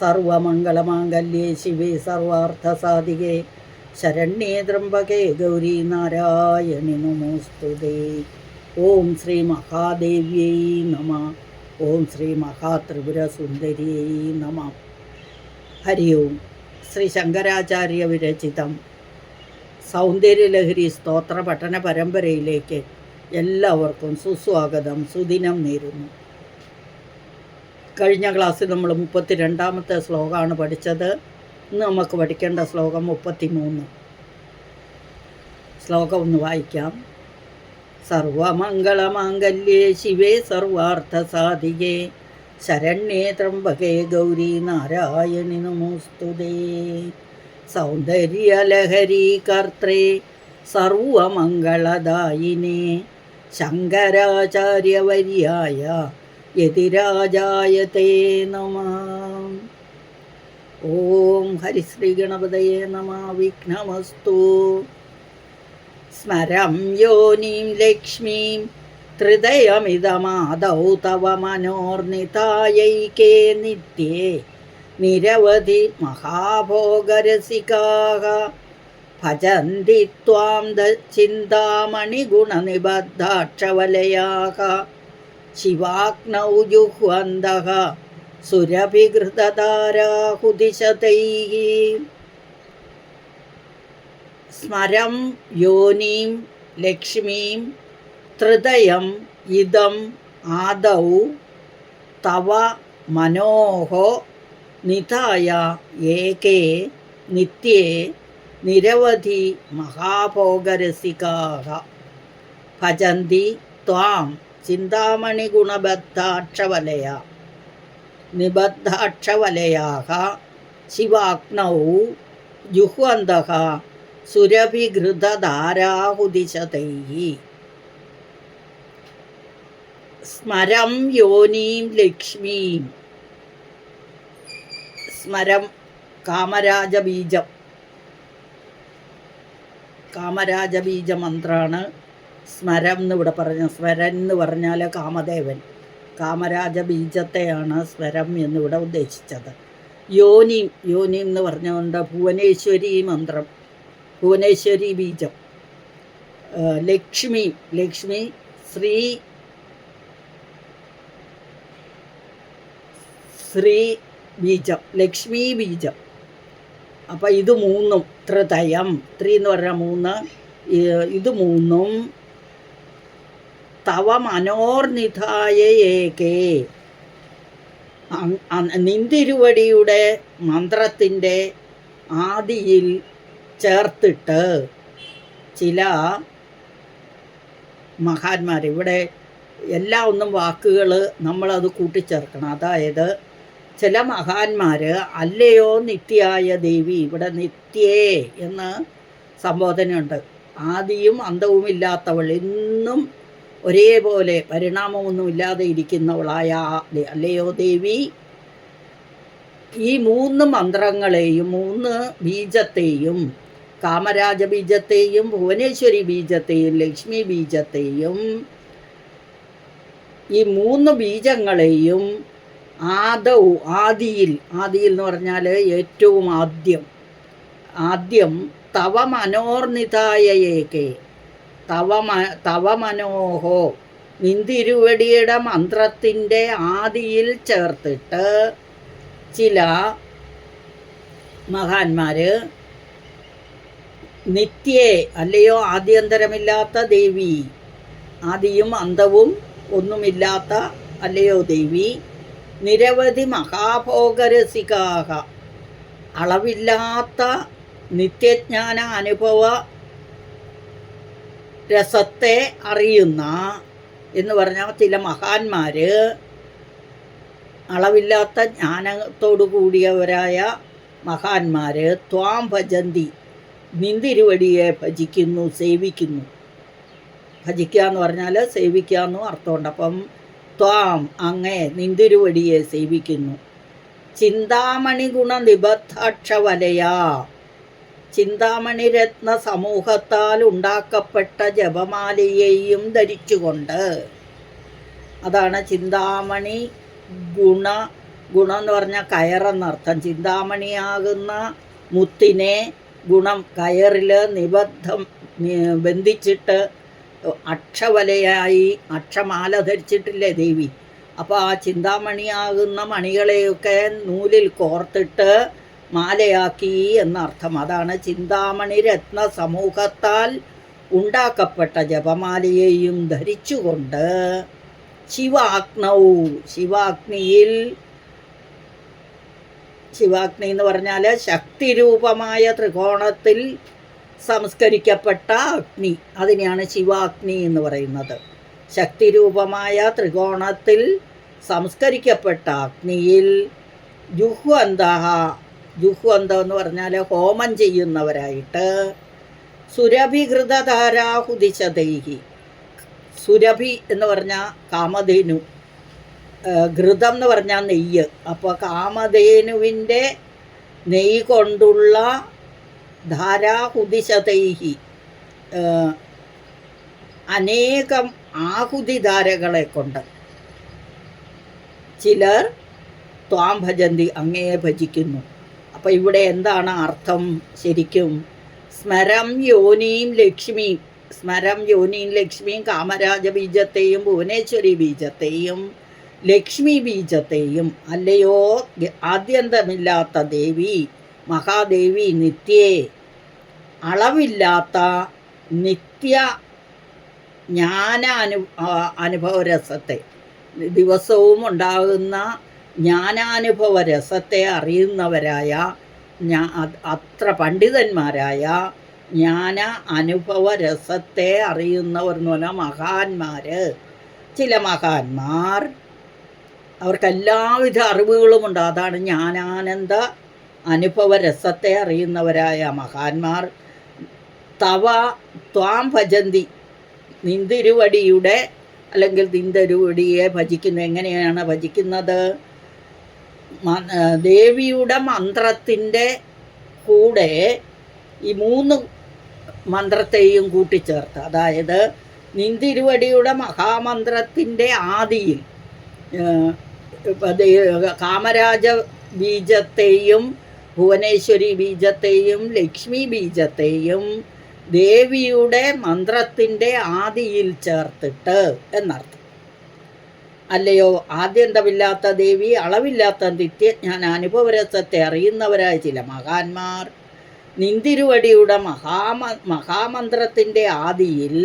സർവമംഗളമാംഗല്യേ ശിവേ സർവാർത്ഥസാധികേ. ശരണ്യേ ത്രംബകേ ഗൗരി നാരായണി നമോസ്തുതേ ഓം ശ്രീ മഹാദേവ്യൈ നമ. ഓം ശ്രീ മഹാത്രിപുരസുന്ദരിയൈ നമ. ഹരി ഓം. ശ്രീ ശങ്കരാചാര്യ വിരചിതം സൗന്ദര്യലഹരി സ്തോത്ര പഠന പരമ്പരയിലേക്ക് എല്ലാവർക്കും സുസ്വാഗതം. സുദിനം നേരുന്നു. കഴിഞ്ഞ ക്ലാസ്സിൽ നമ്മൾ മുപ്പത്തി രണ്ടാമത്തെ ശ്ലോകമാണ് പഠിച്ചത്. ഇന്ന് നമുക്ക് പഠിക്കേണ്ട ശ്ലോകം മുപ്പത്തി മൂന്ന് ശ്ലോകം ഒന്ന് വായിക്കാം. സർവമംഗളമാംഗല്യേ ശിവേ സർവാർത്ഥസാധികേ. ശരണ്യേ ത്രംബകേ ഗൗരി നാരായണി നമോസ്തുതേ സൗന്ദര്യലഹരി കർത്രേ സർവമംഗളദായിനേ. ശങ്കരാചാര്യവര്യായ യതിരാജായ തേ നമ. ഓം ഹരിശ്രീഗണപതയെ നമ. വിഘ്നമസ്തു. സ്മരം യോനീം ലക്ഷ്മീം ത്രിതയമിതമാദൗ തവ മനോർനിതായൈകേ നിത്യേ. നിരവധി മഹാഭോഗരസികാഹ. ഭജന്തി ത്വാം ചിന്താമണിഗുണനിബദ്ധാക്ഷവലയാः ശിവാഗ്നൗ ജുഹ്വന്തः സുരഭിഘൃതധാരാഹുദിശതൈः സ്മരം യോനീം ലക്ഷ്മീം ഹൃദയം ഇതം ആദൗ തവ മനോഹോ നിധായ ഏകേ നിത്യേ നിരവധി മഹാഭോഗരസികാः. ഭജന്തി ത്വാം ചിന്താമണിഗുണബദ്ധാക്ഷവലയ നിബദ്ധാക്ഷവലയാഹ ശിവാഗ്നൗ ജുഹ്വന്ത സുരഭിഘൃതധാരാഹുദിശതൈः സ്മരം യോനീം ലക്ഷ്മീം. സ്മരം കാമരാജബീജം. കാമരാജബീജ മന്ത്രാണ് സ്മരം എന്ന് ഇവിടെ പറഞ്ഞ സ്വരൻ എന്ന് പറഞ്ഞാൽ കാമദേവൻ. കാമരാജ ബീജത്തെയാണ് സ്വരം എന്നിവിടെ ഉദ്ദേശിച്ചത്. യോനി യോനി എന്ന് പറഞ്ഞുകൊണ്ട് ഭുവനേശ്വരി മന്ത്രം ഭുവനേശ്വരി ബീജം. ലക്ഷ്മി ലക്ഷ്മി ശ്രീ ശ്രീ ബീജം ലക്ഷ്മി ബീജം. അപ്പം ഇത് മൂന്നും ത്രിതയം. ത്രീ എന്ന് പറഞ്ഞാൽ മൂന്ന് ഇത് മൂന്നും തവ മനോർനിധായ ഏകേ. നിന്തിരുവടിയുടെ മന്ത്രത്തിന്റെ ആദിയിൽ ചേർത്തിട്ട് ചില മഹാന്മാർ ഇവിടെ എല്ലാ ഒന്നും വാക്കുകൾ നമ്മളത് കൂട്ടിച്ചേർക്കണം. അതായത് ചില മഹാന്മാർ അല്ലയോ നിത്യായ ദേവി ഇവിടെ നിത്യേ എന്ന് സംബോധനയുണ്ട്. ആദിയും അന്തവും ഇല്ലാത്തവൾ എന്നും ഒരേപോലെ പരിണാമമൊന്നുമില്ലാതെ ഇരിക്കുന്നവളായ അല്ലയോ ദേവി? ഈ മൂന്ന് മന്ത്രങ്ങളെയും മൂന്ന് ബീജത്തെയും കാമരാജ ബീജത്തെയും ഭുവനേശ്വരി ബീജത്തെയും ലക്ഷ്മി ബീജത്തെയും ഈ മൂന്ന് ബീജങ്ങളെയും ആദൗ ആദിയിൽ ആദിയിൽ എന്ന് പറഞ്ഞാൽ ഏറ്റവും ആദ്യം ആദ്യം തവ മനോർനിതായ ഏകേ തവ തവ മനോഹോ നിന്തിരുവടിയുടെ മന്ത്രത്തിന്റെ ആദിയിൽ ചേർത്തിട്ട് ചില മഹാന്മാർ നിത്യേ അല്ലയോ ആദ്യന്തരമില്ലാത്ത ദേവി ആദിയും അന്തവും ഒന്നുമില്ലാത്ത അല്ലയോ ദേവി നിരവധി മഹാഭോഗരസികാഹ അളവില്ലാത്ത നിത്യജ്ഞാന അനുഭവ രസത്തെ അറിയുന്ന എന്ന് പറഞ്ഞാൽ ചില മഹാന്മാർ അളവില്ലാത്ത ജ്ഞാനത്തോടു കൂടിയവരായ മഹാന്മാർ ത്വാം ഭജന്തി നിന്തിരുവടിയെ ഭജിക്കുന്നു സേവിക്കുന്നു. ഭജിക്കുക എന്ന് പറഞ്ഞാൽ സേവിക്കുക എന്നും അർത്ഥമുണ്ട്. അപ്പം ത്വാം അങ്ങേ നിന്തിരുവടിയെ സേവിക്കുന്നു. ചിന്താമണി ഗുണ നിബദ്ധാക്ഷവലയാ ചിന്താമണി രത്ന സമൂഹത്താൽ ഉണ്ടാക്കപ്പെട്ട ജപമാലയെയും ധരിച്ചുകൊണ്ട്. അതാണ് ചിന്താമണി ഗുണ ഗുണം എന്ന് പറഞ്ഞാൽ കയറെന്നർത്ഥം ചിന്താമണിയാകുന്ന മുത്തിനെ ഗുണം കയറിൽ നിബദ്ധം ബന്ധിച്ചിട്ട് അക്ഷവലയായി അക്ഷമാല ധരിച്ചിട്ടില്ലേ ദേവി? അപ്പോൾ ആ ചിന്താമണിയാകുന്ന മണികളെയൊക്കെ നൂലിൽ കോർത്തിട്ട് മാലയാക്കി എന്നർത്ഥം. അതാണ് ചിന്താമണി രത്ന സമൂഹത്താൽ ഉണ്ടാക്കപ്പെട്ട ജപമാലയെയും ധരിച്ചുകൊണ്ട് ശിവാഗ്നൗ ശിവാഗ്നിയിൽ ശിവാഗ്നി എന്ന് പറഞ്ഞാൽ ശക്തിരൂപമായ ത്രികോണത്തിൽ സംസ്കരിക്കപ്പെട്ട അഗ്നി. അതിനെയാണ് ശിവാഗ്നി എന്ന് പറയുന്നത്. ശക്തിരൂപമായ ത്രികോണത്തിൽ സംസ്കരിക്കപ്പെട്ട അഗ്നിയിൽ ജുഹ്വന്ത ജുഹ്വന്തം എന്ന് പറഞ്ഞാൽ ഹോമം ചെയ്യുന്നവരായിട്ട് സുരഭികൃതധാരാഹുദിശതൈഹി. സുരഭി എന്ന് പറഞ്ഞാൽ കാമധേനു. ഘൃതം എന്ന് പറഞ്ഞാൽ നെയ്യ്. അപ്പോൾ കാമധേനുവിന്റെ നെയ്യ് കൊണ്ടുള്ള ധാരാഹുദിശതൈഹി. അനേകം ആഹുതിധാരകളെ കൊണ്ട്. ചിലർ ത്വാം ഭജന്തി അങ്ങയെ ഭജിക്കുന്നു. അപ്പോൾ ഇവിടെ എന്താണ് അർത്ഥം ശരിക്കും? സ്മരം യോനിയും ലക്ഷ്മിയും സ്മരം യോനിയും ലക്ഷ്മിയും കാമരാജ ബീജത്തെയും ഭുവനേശ്വരി ബീജത്തെയും ലക്ഷ്മി ബീജത്തെയും അല്ലയോ? ആദ്യന്തമില്ലാത്ത ദേവി മഹാദേവി നിത്യേ അളവില്ലാത്ത നിത്യ ജ്ഞാന അനു അനുഭവരസത്തെ. ദിവസവും ഉണ്ടാകുന്ന ജ്ഞാനാനുഭവ രസത്തെ അറിയുന്നവരായ ഞാ അത്ര പണ്ഡിതന്മാരായ ജ്ഞാന അനുഭവ രസത്തെ അറിയുന്നവർ എന്ന് പറഞ്ഞാൽ മഹാന്മാർ ചില മഹാന്മാർ അവർക്ക് എല്ലാവിധ അറിവുകളുമുണ്ട്. അതാണ് ജ്ഞാനാനന്ദ അനുഭവ രസത്തെ അറിയുന്നവരായ മഹാന്മാർ. തവ ത്വാം ഭജന്തി നിന്തിരുവടിയുടെ അല്ലെങ്കിൽ നിന്തിരുവടിയെ ഭജിക്കുന്നത് എങ്ങനെയാണ് ഭജിക്കുന്നത്? ദേവിയുടെ മന്ത്രത്തിന്റെ കൂടെ ഈ മൂന്ന് മന്ത്രത്തെയും കൂട്ടിച്ചേർത്ത്. അതായത് നിന്തിരുവടിയുടെ മഹാമന്ത്രത്തിന്റെ ആദിയിൽ കാമരാജ ബീജത്തെയും ഭുവനേശ്വരി ബീജത്തെയും ലക്ഷ്മി ബീജത്തെയും ദേവിയുടെ മന്ത്രത്തിന്റെ ആദിയിൽ ചേർത്തിട്ട് എന്നർത്ഥം. അല്ലയോ? ആദ്യന്തമില്ലാത്ത ദേവി അളവില്ലാത്ത നിത്യജ്ഞാന അനുഭവരസത്തെ അറിയുന്നവരായ ചില മഹാന്മാർ. നിന്തിരുവടിയുടെ മഹാമ മഹാമന്ത്രത്തിന്റെ ആദിയിൽ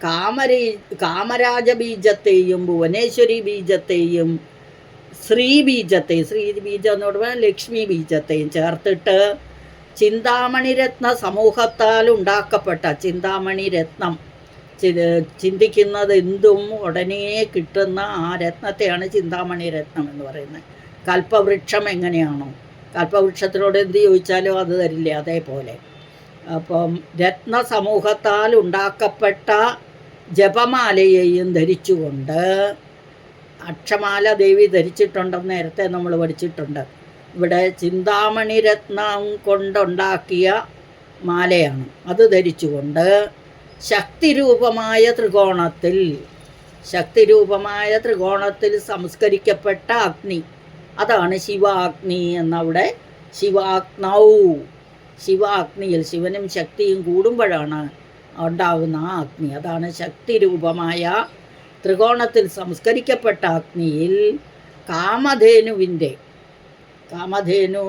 കാമരീ കാമരാജ ബീജത്തെയും ഭുവനേശ്വരി ബീജത്തെയും ശ്രീ ശ്രീബീജം ശ്രീ ബീജം എന്ന് പറയുമ്പോൾ ലക്ഷ്മി ബീജത്തെയും ചേർത്തിട്ട് ചിന്താമണി രത്ന സമൂഹത്താൽ ഉണ്ടാക്കപ്പെട്ട ചിന്താമണി രത്നം ചിന്തിക്കുന്നത് എന്തും ഉടനെ കിട്ടുന്ന ആ രത്നത്തെയാണ് ചിന്താമണി രത്നം എന്ന് പറയുന്നത്. കൽപ്പവൃക്ഷം എങ്ങനെയാണോ? കൽപ്പവൃക്ഷത്തിനോട് എന്ത് ചോദിച്ചാലും അത് തരില്ല അതേപോലെ. അപ്പം രത്ന സമൂഹത്താൽ ഉണ്ടാക്കപ്പെട്ട ജപമാലയെയും ധരിച്ചുകൊണ്ട് അക്ഷമാല ദേവി ധരിച്ചിട്ടുണ്ടെന്ന് നേരത്തെ നമ്മൾ പഠിച്ചിട്ടുണ്ട്. ഇവിടെ ചിന്താമണി രത്നം കൊണ്ടുണ്ടാക്കിയ മാലയാണ്. അത് ധരിച്ചുകൊണ്ട് ശക്തിരൂപമായ ത്രികോണത്തിൽ ശക്തിരൂപമായ ത്രികോണത്തിൽ സംസ്കരിക്കപ്പെട്ട അഗ്നി. അതാണ് ശിവാഗ്നി എന്നവിടെ ശിവാഗ്നൗ. ശിവാഗ്നിയിൽ ശിവനും ശക്തിയും കൂടുമ്പോഴാണ് ഉണ്ടാകുന്ന ആ അഗ്നി. അതാണ് ശക്തിരൂപമായ ത്രികോണത്തിൽ സംസ്കരിക്കപ്പെട്ട അഗ്നിയിൽ കാമധേനുവിന്റെ കാമധേനു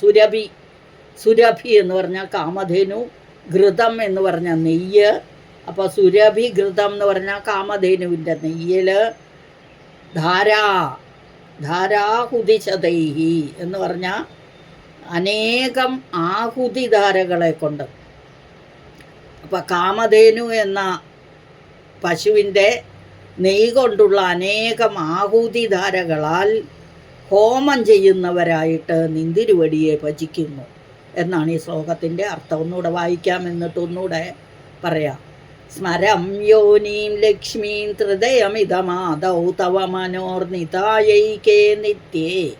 സുരഭി സുരഭി എന്ന് പറഞ്ഞാൽ കാമധേനു ഘൃതം എന്ന് പറഞ്ഞ നെയ്യ്. അപ്പോൾ സുരഭി ഘൃതം എന്ന് പറഞ്ഞാൽ കാമധേനുവിന്റെ നെയ്യിൽ ധാരാ ധാരാഹുതിശതൈഹി എന്ന് പറഞ്ഞാൽ അനേകം ആഹുതിധാരകളെ കൊണ്ട്. അപ്പോൾ കാമധേനു എന്ന പശുവിന്റെ നെയ് കൊണ്ടുള്ള അനേകം ആഹുതിധാരകളാൽ ഹോമം ചെയ്യുന്നവരായിട്ട് നിന്തിരുവടിയെ ഭജിക്കുന്നു. എന്നാണ് ഈ ശ്ലോകത്തിന്റെ അർത്ഥം. ഒന്നുകൂടെ വായിക്കാം എന്നിട്ട് ഒന്നുകൂടെ പറയാം. സ്മരം യോനീം ലക്ഷ്മീം ഹൃദയമിതമാതൗ തവ മനോർനിതായൈകേ നിത്യേ.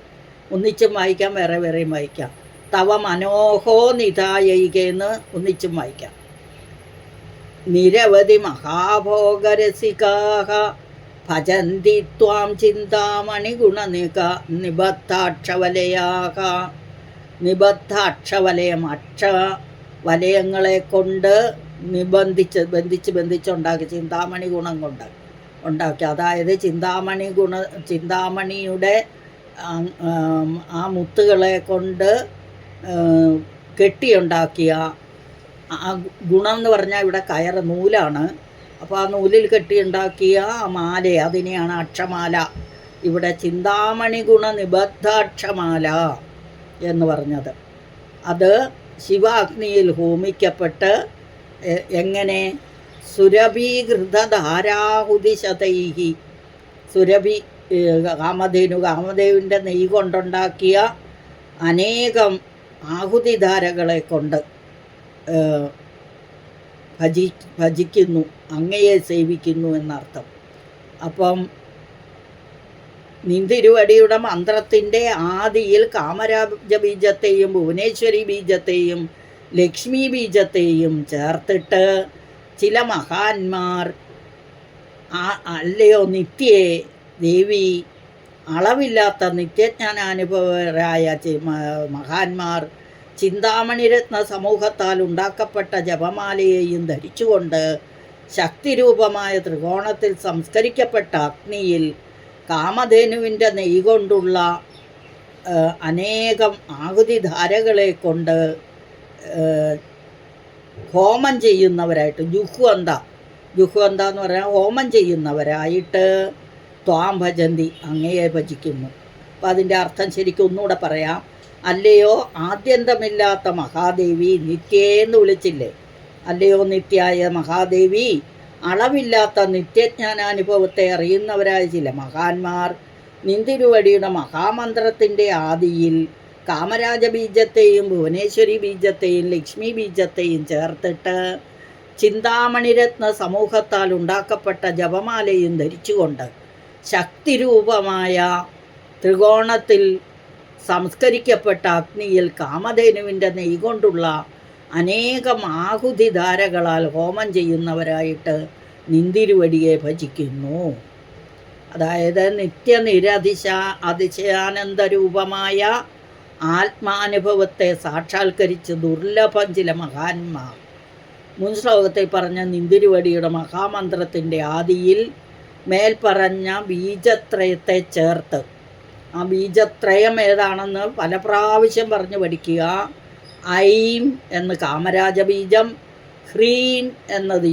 ഒന്നിച്ചും വായിക്കാം വേറെ വേറെയും വായിക്കാം. തവ മനോഹോ നിതായൈകേന്ന് ഒന്നിച്ചും വായിക്കാം. നിരവധി മഹാഭോഗരസികാഹ ഭജന്തി ത്വാം ചിന്താമണി ഗുണനിക നിബദ്ധാക്ഷവലയാക നിബദ്ധാക്ഷവലയം അക്ഷ വലയങ്ങളെ കൊണ്ട് നിബന്ധിച്ച് ബന്ധിച്ച് ബന്ധിച്ചുണ്ടാക്കി ചിന്താമണി ഗുണം കൊണ്ട് ഉണ്ടാക്കി. അതായത് ചിന്താമണി ഗുണ ചിന്താമണിയുടെ ആ, മുത്തുകളെ കൊണ്ട് കെട്ടിയുണ്ടാക്കിയ ആ ഗുണം എന്ന് പറഞ്ഞാൽ ഇവിടെ കയറ് നൂലാണ്. അപ്പോൾ ആ നൂലിൽ കെട്ടിയുണ്ടാക്കിയ ആ മാല അതിനെയാണ് അക്ഷമാല. ഇവിടെ ചിന്താമണി ഗുണ നിബദ്ധാക്ഷമാല. എന്ന് പറഞ്ഞത്. അത് ശിവാഗ്നിയിൽ ഹോമിക്കപ്പെട്ട് എങ്ങനെ സുരഭീകൃത ധാരാഹുതിശതൈഹി സുരഭി കാമധേനു കാമധേവിന്റെ നെയ് കൊണ്ടുണ്ടാക്കിയ അനേകം ആഹുതിധാരകളെ കൊണ്ട് ഭജി ഭജിക്കുന്നു അങ്ങയെ സേവിക്കുന്നു എന്നർത്ഥം. അപ്പം നിന്തിരുവടിയുടെ മന്ത്രത്തിന്റെ ആദിയിൽ കാമരാജ ബീജത്തെയും ഭുവനേശ്വരി ബീജത്തെയും ലക്ഷ്മി ബീജത്തെയും ചേർത്തിട്ട് ചില മഹാന്മാർ അല്ലയോ നിത്യേ ദേവി അളവില്ലാത്ത നിത്യജ്ഞാനാനുഭവരായ മഹാന്മാർ ചിന്താമണിരത്ന സമൂഹത്താൽ ഉണ്ടാക്കപ്പെട്ട ജപമാലയെയും ധരിച്ചുകൊണ്ട് ശക്തിരൂപമായ ത്രികോണത്തിൽ സംസ്കരിക്കപ്പെട്ട അഗ്നിയിൽ കാമധേനുവിന്റെ നെയ് കൊണ്ടുള്ള അനേകം ആകുതിധാരകളെ കൊണ്ട് ഹോമം ചെയ്യുന്നവരായിട്ട് ജുഹ്വന്ത ജുഹ്വന്ത എന്ന് പറഞ്ഞാൽ ഹോമം ചെയ്യുന്നവരായിട്ട് ത്വാം ഭജന്തി അങ്ങയെ ഭജിക്കുന്നു. അപ്പം അതിന്റെ അർത്ഥം ശരിക്കും ഒന്നുകൂടെ പറയാം. അല്ലയോ ആദ്യന്തമില്ലാത്ത മഹാദേവി നിത്യേന്ന് വിളിച്ചില്ലേ? അല്ലയോ നിത്യായ മഹാദേവി അളവില്ലാത്ത നിത്യജ്ഞാനാനുഭവത്തെ അറിയുന്നവരായ ചില മഹാന്മാർ നിന്തിരുവടിയുടെ മഹാമന്ത്രത്തിന്റെ ആദിയിൽ കാമരാജ ബീജത്തെയും ഭുവനേശ്വരി ബീജത്തെയും ലക്ഷ്മി ബീജത്തെയും ചേർത്തിട്ട് ചിന്താമണിരത്ന സമൂഹത്താൽ ഉണ്ടാക്കപ്പെട്ട ജപമാലയും ധരിച്ചുകൊണ്ട് ശക്തിരൂപമായ ത്രികോണത്തിൽ സംസ്കരിക്കപ്പെട്ട അഗ്നിയിൽ കാമധേനുവിന്റെ നെയ് കൊണ്ടുള്ള അനേകം ആഹുതിധാരകളാൽ ഹോമം ചെയ്യുന്നവരായിട്ട് നിന്തിരുവടിയെ ഭജിക്കുന്നു. അതായത് നിത്യനിരതിശ അതിശയാനന്ദ രൂപമായ ആത്മാനുഭവത്തെ സാക്ഷാത്കരിച്ച് ദുർലഭം ചില മഹാന്മാർ. മുൻ ശ്ലോകത്തിൽ പറഞ്ഞ നിന്തിരുവടിയുടെ മഹാമന്ത്രത്തിന്റെ ആദിയിൽ മേൽപ്പറഞ്ഞ ബീജത്രയത്തെ ചേർത്ത്. ആ ബീജത്രയം ഏതാണെന്ന് പല പ്രാവശ്യം പറഞ്ഞു പഠിക്കുക. ഐം എന്ന് കാമരാജ ബീജം ഹ്രീം എന്നത്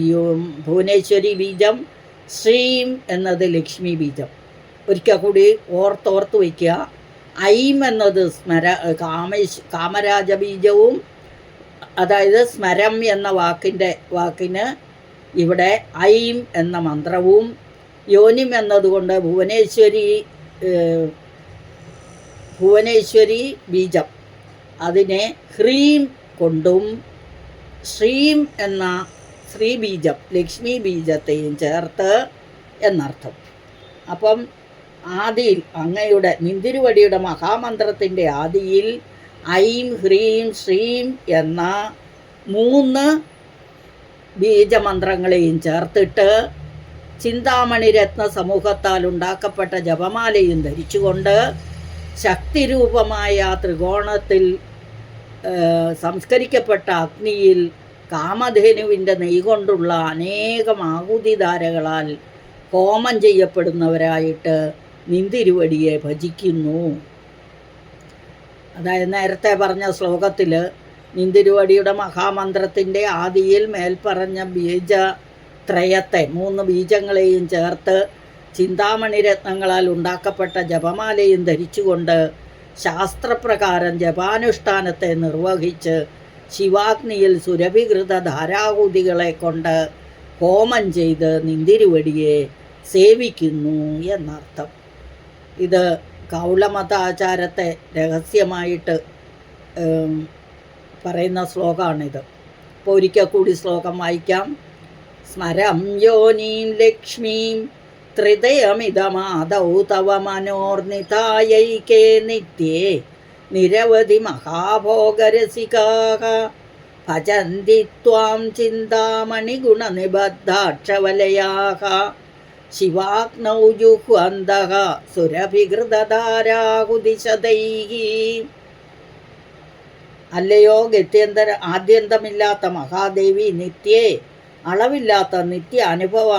ഭുവനേശ്വരി ബീജം ശ്രീം എന്നത് ലക്ഷ്മി ബീജം. ഒരിക്കൽ കൂടി ഓർത്തോർത്ത് വയ്ക്കുക. ഐം എന്നത് സ്മര കാമേശ് കാമരാജ ബീജവും അതായത് സ്മരം എന്ന വാക്കിന്റെ വാക്കിന് ഇവിടെ ഐം എന്ന മന്ത്രവും യോനിം എന്നതുകൊണ്ട് ഭുവനേശ്വരി ഭുവനേശ്വരി ബീജം. അതിനെ ഹ്രീം കൊണ്ടും ശ്രീം എന്ന ശ്രീബീജം ലക്ഷ്മി ബീജത്തെയും ചേർത്ത് എന്നർത്ഥം. അപ്പം ആദിയിൽ അങ്ങയുടെ നിന്തിരുവടിയുടെ മഹാമന്ത്രത്തിന്റെ ആദിയിൽ ഐം ഹ്രീം ശ്രീം എന്ന മൂന്ന് ബീജമന്ത്രങ്ങളെയും ചേർത്തിട്ട് ചിന്താമണി രത്ന സമൂഹത്താൽ ഉണ്ടാക്കപ്പെട്ട ജപമാലയും ധരിച്ചുകൊണ്ട് ശക്തിരൂപമായ ത്രികോണത്തിൽ സംസ്കരിക്കപ്പെട്ട അഗ്നിയിൽ കാമധേനുവിന്റെ നെയ് കൊണ്ടുള്ള അനേകം ആകുതിധാരകളാൽ ഹോമം ചെയ്യപ്പെടുന്നവരായിട്ട് നിന്തിരുവടിയെ ഭജിക്കുന്നു. അതായത് നേരത്തെ പറഞ്ഞ ശ്ലോകത്തിൽ നിന്തിരുവടിയുടെ മഹാമന്ത്രത്തിന്റെ ആദിയിൽ മേൽപ്പറഞ്ഞ ബീജ ത്രയത്തെ മൂന്ന് ബീജങ്ങളെയും ചേർത്ത് ചിന്താമണി രത്നങ്ങളാൽ ഉണ്ടാക്കപ്പെട്ട ജപമാലയും ധരിച്ചുകൊണ്ട് ശാസ്ത്രപ്രകാരം ജപാനുഷ്ഠാനത്തെ നിർവഹിച്ച് ശിവാഗ്നിയിൽ സുരഭികൃത ധാരാഹൂതികളെ കൊണ്ട് ഹോമം ചെയ്ത് നിന്തിരുവടിയെ സേവിക്കുന്നു എന്നർത്ഥം. ഇത് കൗളമതാചാരത്തെ രഹസ്യമായിട്ട് പറയുന്ന ശ്ലോകമാണിത് അപ്പോൾ ഒരിക്കൽ കൂടി ശ്ലോകം വായിക്കാം. സ്മരം യോനീം ലക്ഷ്മീം ത്രിതയമിതമാദൗ തവ മനോർനിതായൈകേ നിത്യേ. നിരവധി മഹാഭോഗരസികാ ഭജന്തി ത്വാം ചിന്താമണിഗുണനിബദ്ധാക്ഷവലയാः ശിവാഗ്നൗ ജുഹ്വന്തः സുരഭികൃതധാരാഹുദിശതൈः അല്ലയോ ഗത്യന്തര ആദ്യന്തമില്ലാത്ത മഹാദേവി നിത്യേ. അളവില്ലാത്ത നിത്യ അനുഭവ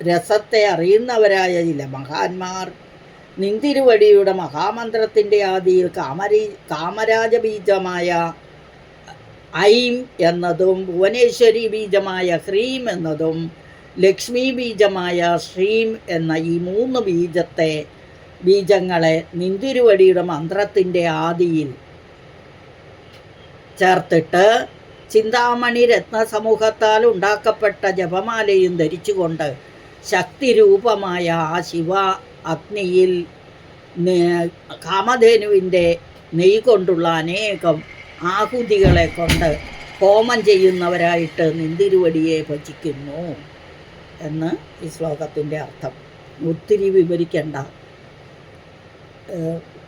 രസത്തെ അറിയുന്നവരായ ചില മഹാന്മാർ. നിന്തിരുവടിയുടെ മഹാമന്ത്രത്തിന്റെ ആദിയിൽ കാമരീ കാമരാജബീജമായ ഐം എന്നതും ഭുവനേശ്വരി ബീജമായ ഹ്രീം എന്നതും ലക്ഷ്മി ബീജമായ ശ്രീം എന്ന ഈ മൂന്ന് ബീജത്തെ ബീജങ്ങളെ നിന്തിരുവടിയുടെ മന്ത്രത്തിന്റെ ആദിയിൽ ചേർത്തിട്ട് ചിന്താമണി രത്നസമൂഹത്താൽ ഉണ്ടാക്കപ്പെട്ട ജപമാലയും ധരിച്ചുകൊണ്ട് ശക്തിരൂപമായ ആ ശിവ അഗ്നിയിൽ കാമധേനുവിന്റെ നെയ് കൊണ്ടുള്ള അനേകം ആഹുതികളെ കൊണ്ട് ഹോമം ചെയ്യുന്നവരായിട്ട് നിന്തിരുവടിയെ ഭജിക്കുന്നു എന്ന് ഈ ശ്ലോകത്തിന്റെ അർത്ഥം. ഒത്തിരി വിവരിക്കേണ്ട.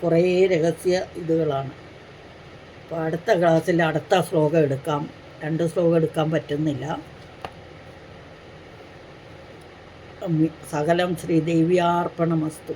കുറേ രഹസ്യ ഇതുകളാണ്. അപ്പോൾ അടുത്ത ക്ലാസ്സിൽ അടുത്ത ശ്ലോകം എടുക്കാം. രണ്ട് ശ്ലോകം എടുക്കാൻ പറ്റുന്നില്ല. സകലം ശ്രീദേവ്യാർപ്പണമസ്തു